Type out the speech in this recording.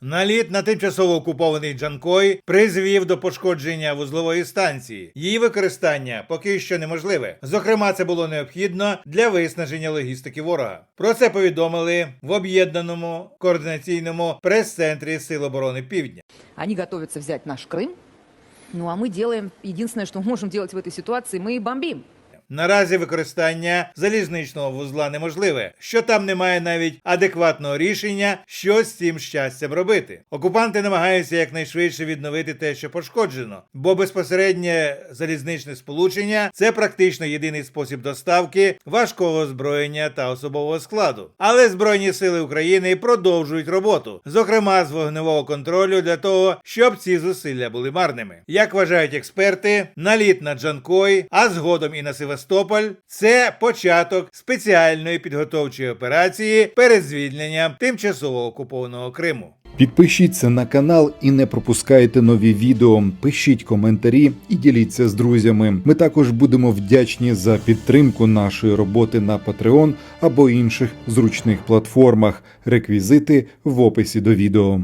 Наліт на тимчасово окупований Джанкой призвів до пошкодження вузлової станції. Її використання поки що неможливе. Зокрема, це було необхідно для виснаження логістики ворога. Про це повідомили в об'єднаному координаційному прес-центрі Сил оборони Півдня. Они готовятся взять наш Крым. Ну а мы делаем, единственное, что мы можем делать в этой ситуации, мы бомбим. Наразі використання залізничного вузла неможливе, що там немає навіть адекватного рішення, що з цим щастям робити. Окупанти намагаються якнайшвидше відновити те, що пошкоджено, бо безпосереднє залізничне сполучення це практично єдиний спосіб доставки важкого озброєння та особового складу. Але Збройні сили України продовжують роботу, зокрема з вогневого контролю для того, щоб ці зусилля були марними. Як вважають експерти, наліт на Джанкой, а згодом і на Севастополь це початок спеціальної підготовчої операції перед звільненням тимчасово окупованого Криму. Підпишіться на канал і не пропускайте нові відео. Пишіть коментарі і діліться з друзями. Ми також будемо вдячні за підтримку нашої роботи на Patreon або інших зручних платформах. Реквізити в описі до відео.